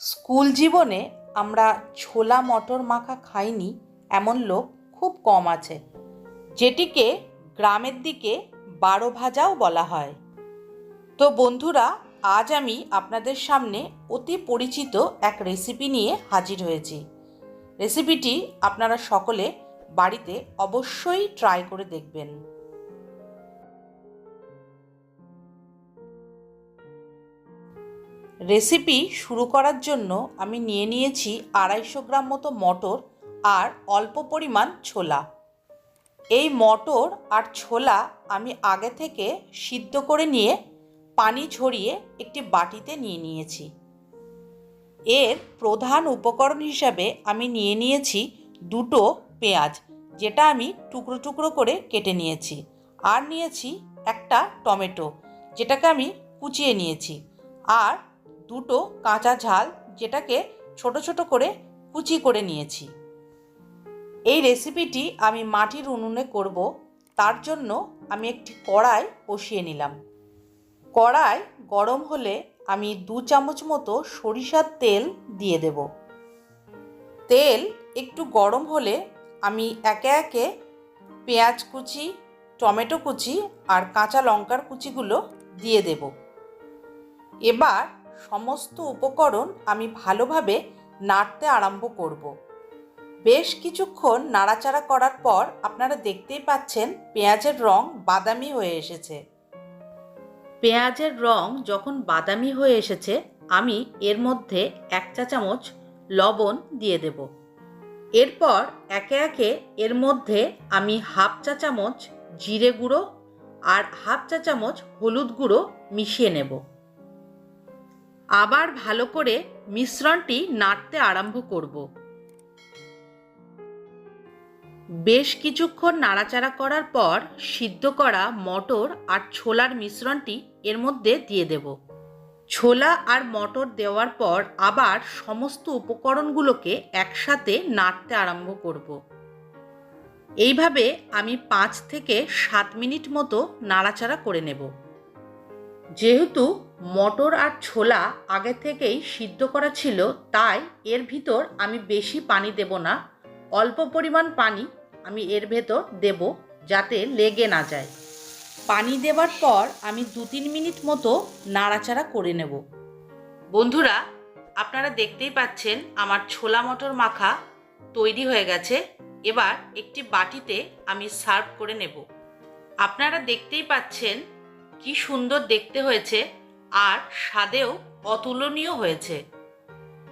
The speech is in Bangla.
স্কুল জীবনে আমরা ছোলা মটর মাখা খাইনি, এমন লোক খুব কম আছে, যেটিকে গ্রামের দিকে বারো ভাজাও বলা হয়। তো বন্ধুরা, আজ আমি আপনাদের সামনে অতি পরিচিত এক রেসিপি নিয়ে হাজির হয়েছি। রেসিপিটি আপনারা সকলে বাড়িতে অবশ্যই ট্রাই করে দেখবেন। রেসিপি শুরু করার জন্য আমি নিয়ে নিয়েছি আড়াইশো গ্রাম মতো মটর আর অল্প পরিমাণ ছোলা। এই মটর আর ছোলা আমি আগে থেকে সিদ্ধ করে নিয়ে পানি ঝরিয়ে একটি বাটিতে নিয়ে নিয়েছি। এর প্রধান উপকরণ হিসাবে আমি নিয়ে নিয়েছি দুটো পেঁয়াজ, যেটা আমি টুকরো টুকরো করে কেটে নিয়েছি। আর নিয়েছি একটা টমেটো, যেটাকে আমি কুচিয়ে নিয়েছি। আর দুটো কাঁচা ঝাল যেটাকে ছোট ছোট করে কুচি করে নিয়েছি। এই রেসিপিটি আমি মাটির উনুনে করব, তার জন্য আমি একটি কড়াই বসিয়ে নিলাম। কড়াই গরম হলে আমি দু চামচ মতো সরিষার তেল দিয়ে দেব। তেল একটু গরম হলে আমি একে একে পেঁয়াজ কুচি, টমেটো কুচি আর কাঁচা লঙ্কার কুচিগুলো দিয়ে দেব। এবার সমস্ত উপকরণ আমি ভালোভাবে নাড়তে আরম্ভ করব। বেশ কিছুক্ষণ নাড়াচাড়া করার পর আপনারা দেখতেই পাচ্ছেন পেঁয়াজের রং বাদামি হয়ে এসেছে। পেঁয়াজের রং যখন বাদামি হয়ে এসেছে, আমি এর মধ্যে এক চা চামচ লবণ দিয়ে দেব। এরপর একে একে এর মধ্যে আমি হাফ চা চামচ জিরে গুঁড়ো আর হাফ চা চামচ হলুদ গুঁড়ো মিশিয়ে নেব। আবার ভালো করে মিশ্রণটি নাড়তে আরম্ভ করব। বেশ কিছুক্ষণ নাড়াচাড়া করার পর সিদ্ধ করা মটর আর ছোলার মিশ্রণটি এর মধ্যে দিয়ে দেব। ছোলা আর মটর দেওয়ার পর আবার সমস্ত উপকরণগুলোকে একসাথে নাড়তে আরম্ভ করব। এইভাবে আমি পাঁচ থেকে সাত মিনিট মতো নাড়াচাড়া করে নেব। যেহেতু মটর আর ছোলা আগে থেকেই সিদ্ধ করা ছিল, তাই এর ভিতর আমি বেশি পানি দেব না। অল্প পরিমাণ পানি আমি এর ভেতর দেব যাতে লেগে না যায়। পানি দেওয়ার পর আমি দু তিন মিনিট মতো নাড়াচাড়া করে নেব। বন্ধুরা, আপনারা দেখতেই পাচ্ছেন আমার ছোলা মটর মাখা তৈরি হয়ে গেছে। এবার একটি বাটিতে আমি সার্ভ করে নেব। আপনারা দেখতেই পাচ্ছেন কি সুন্দর দেখতে হয়েছে। আর স্বাদেও অতুলনীয় হয়েছে।